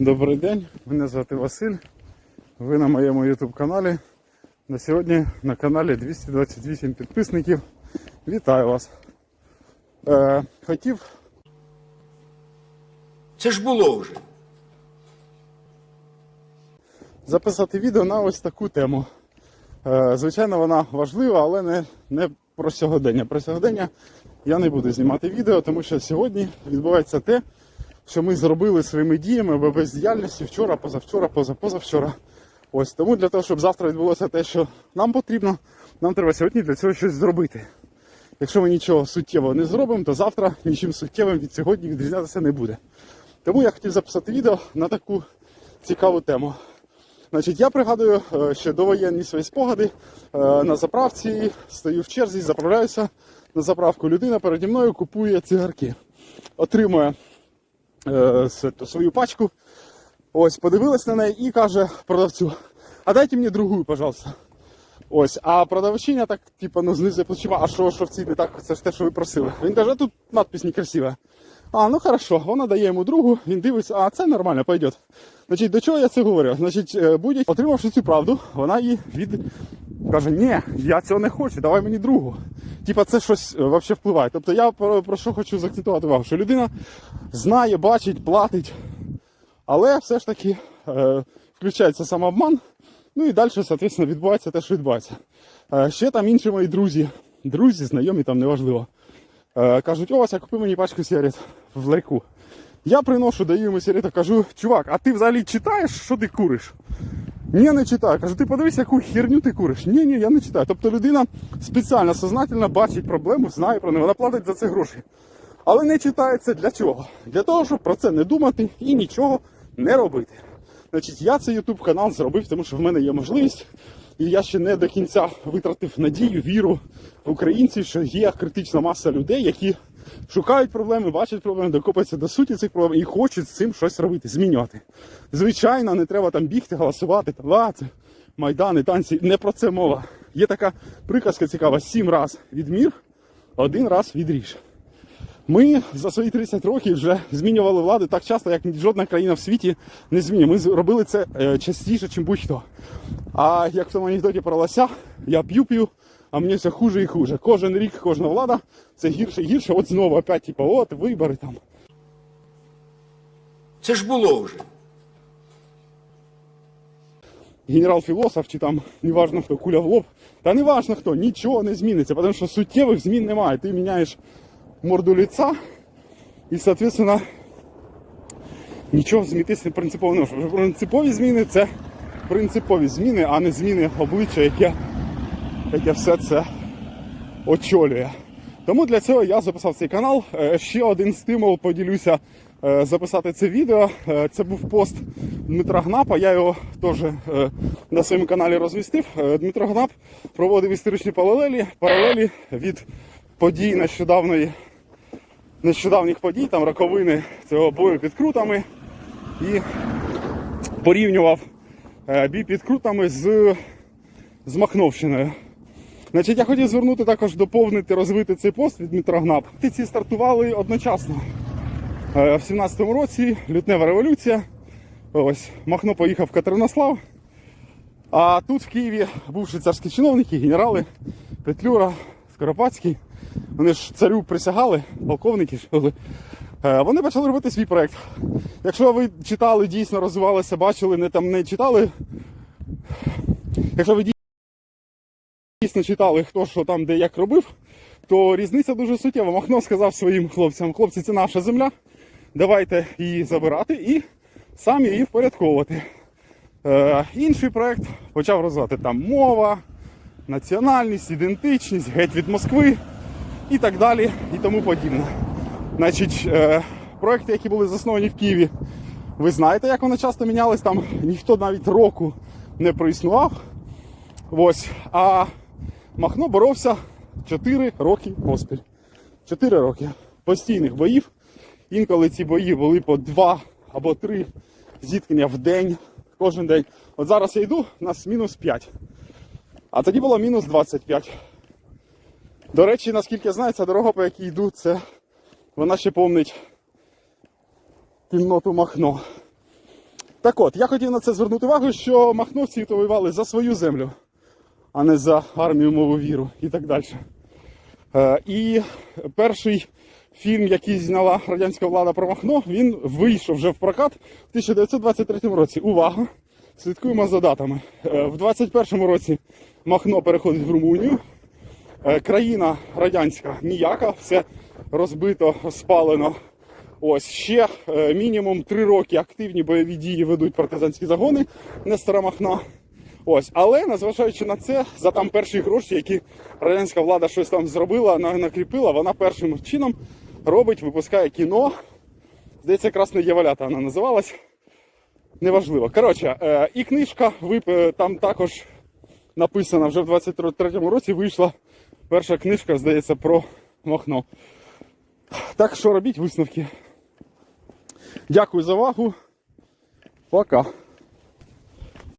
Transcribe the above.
Добрий день, мене звати Василь. Ви на моєму YouTube каналі. На сьогодні на каналі 228 підписників. Вітаю вас. Е, хотів Це ж було вже. записати відео на ось таку тему. Е, звичайно, вона важлива, але не, не про сьогодення. Про сьогодення я не буду знімати відео, тому що сьогодні відбувається те, що ми зробили своїми діями або бездіяльністю вчора, позавчора, позапозавчора. Ось тому для того, щоб завтра відбулося те, що нам потрібно, нам треба сьогодні для цього щось зробити. Якщо ми нічого суттєвого не зробимо, то завтра нічим суттєвим від сьогодні відрізнятися не буде. Тому я хотів записати відео на таку цікаву тему. Значить, я пригадую е, ще довоєнні свої спогади. Е, На заправці стою в черзі, заправляюся на заправку. Людина переді мною купує цигарки, отримує свою пачку. Ось, подивилась на неї і каже продавцю: а дайте мені другу, пожалуйста. Ось, а продавчиня так, типу, ну, знизу плечима, а що, що в цій не так, це ж те, що ви просили. Він каже, а тут надпись некрасива. А, ну хорошо, вона дає йому другу, він дивиться, а це нормально, пойдет. Значить, до чого я це говорю? Значить, е, будь отримавши цю правду, вона їй від каже, ні, я цього не хочу, давай мені другу. Типа це щось е, вообще впливає. Тобто я про, про що хочу заакцентувати увагу, що людина знає, бачить, платить, але все ж таки е, включається самообман, ну і далі, соответственно, відбувається те, що відбувається. Е, ще там інші мої друзі, друзі, знайомі, там неважливо. Е, кажуть, о, Вася, купи мені пачку сигарет в ларьку. Я приношу, даю йому сигарету, кажу, чувак, а ти взагалі читаєш, що ти куриш? Ні, не читаю. Кажу, ти подивись, яку херню ти куриш. Ні, ні, я не читаю. Тобто людина спеціально, сознательно бачить проблему, знає про неї, вона платить за це гроші. Але не читає це для чого? Для того, щоб про це не думати і нічого не робити. Значить, я цей YouTube канал зробив, тому що в мене є можливість, і я ще не до кінця витратив надію, віру в українців, що є критична маса людей, які шукають проблеми, бачать проблеми, докопаються до суті цих проблем і хочуть з цим щось робити, змінювати. Звичайно, не треба там бігти, голосувати, там, а, це майдани, танці. Не про це мова. Є така приказка цікава: сім раз відмір, один раз відріж. Ми за свої 30 років вже змінювали влади так часто, як жодна країна в світі не змінює. Ми робили це е, частіше, ніж будь-хто. А як в тому анекдоті про лося, я п'ю п'ю, а мені все хуже і хуже. Кожен рік, кожна влада це гірше і гірше. От знову опять, типу, от вибори там. Це ж було вже. Генерал-філософ чи там неважно хто, куля в лоб. Та неважно хто, нічого не зміниться, тому що суттєвих змін немає. Ти міняєш морду лица і, соответственно, нічого змінитися принципово не може. Принципові зміни це принципові зміни, а не зміни обличчя, яке, яке все це очолює. Тому для цього я записав цей канал. Е, Ще один стимул поділюся е, записати це відео. Е, Це був пост Дмитра Гнапа. Я його теж на своєму каналі розмістив. Дмитро Гнап проводив історичні паралелі, паралелі від подій нещодавної, нещодавніх подій, там роковини цього бою під крутами і порівнював е, бій під крутами з, з Махновщиною. Значить, я хотів звернути також доповнити, розвити цей пост від Дмитра Гнап. Ці стартували одночасно. Е, В 17-му році лютнева революція. Ось Махно поїхав в Катеринослав. А тут в Києві бувші царські чиновники, генерали Петлюра, Скоропадський. Вони ж царю присягали, полковники ж були. Е, Вони почали робити свій проект. Якщо ви читали, дійсно розвивалися, бачили, не там не читали. Якщо ви дійсно читали, хто що там де як робив, то різниця дуже суттєва. Махно сказав своїм хлопцям: хлопці, це наша земля, давайте її забирати і самі її впорядковувати. Е, інший проект почав розвивати там мова, національність, ідентичність, геть від Москви і так далі, і тому подібне. Значить, е, проекти, які були засновані в Києві, ви знаєте, як вони часто мінялись, там ніхто навіть року не проіснував. Ось. А Махно боровся 4 роки поспіль. 4 роки постійних боїв. Інколи ці бої були по 2 або 3 зіткнення в день, кожен день. От зараз я йду, у нас мінус 5. А тоді було мінус 25. До речі, наскільки знаю, ця дорога, по якій йду, це вона ще помнить кінноту Махно. Так от, я хотів на це звернути увагу, що махновці то воювали за свою землю, а не за армію, мову, віру і так далі. Е, і перший фільм, який зняла радянська влада про Махно, він вийшов вже в прокат в 1923 році. Увага! Слідкуємо за датами. Е, в 21 році Махно переходить в Румунію. Е, країна радянська ніяка, все розбито, спалено. Ось ще е, мінімум три роки активні бойові дії ведуть партизанські загони Нестора Махна. Ось, але незважаючи на це, за там перші гроші, які радянська влада щось там зробила, накріпила, вона першим чином робить, випускає кіно. Здається, красне Євалята вона називалась. Неважливо. Коротше, е, і книжка там також написана вже в 23-му році. Вийшла перша книжка, здається, про Махно. Так що робіть висновки. Дякую за увагу. Пока.